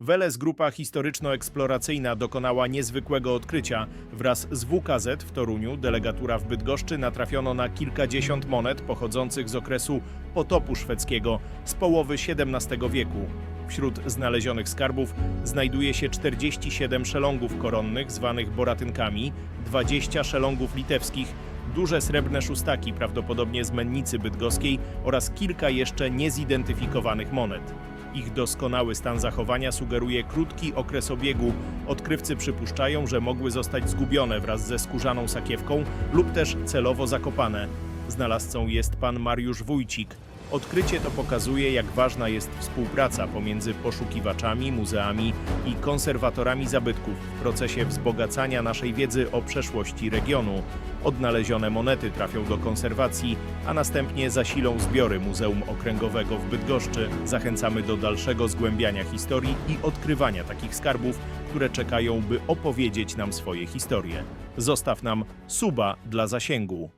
Weles Grupa Historyczno-Eksploracyjna dokonała niezwykłego odkrycia. Wraz z WKZ w Toruniu, delegatura w Bydgoszczy, natrafiono na kilkadziesiąt monet pochodzących z okresu potopu szwedzkiego z połowy XVII wieku. Wśród znalezionych skarbów znajduje się 47 szelongów koronnych zwanych boratynkami, 20 szelongów litewskich, duże srebrne szóstaki, prawdopodobnie z mennicy bydgoskiej oraz kilka jeszcze niezidentyfikowanych monet. Ich doskonały stan zachowania sugeruje krótki okres obiegu. Odkrywcy przypuszczają, że mogły zostać zgubione wraz ze skórzaną sakiewką lub też celowo zakopane. Znalazcą jest pan Mariusz Wójcik. Odkrycie to pokazuje, jak ważna jest współpraca pomiędzy poszukiwaczami, muzeami i konserwatorami zabytków w procesie wzbogacania naszej wiedzy o przeszłości regionu. Odnalezione monety trafią do konserwacji, a następnie zasilą zbiory Muzeum Okręgowego w Bydgoszczy. Zachęcamy do dalszego zgłębiania historii i odkrywania takich skarbów, które czekają, by opowiedzieć nam swoje historie. Zostaw nam suba dla zasięgu.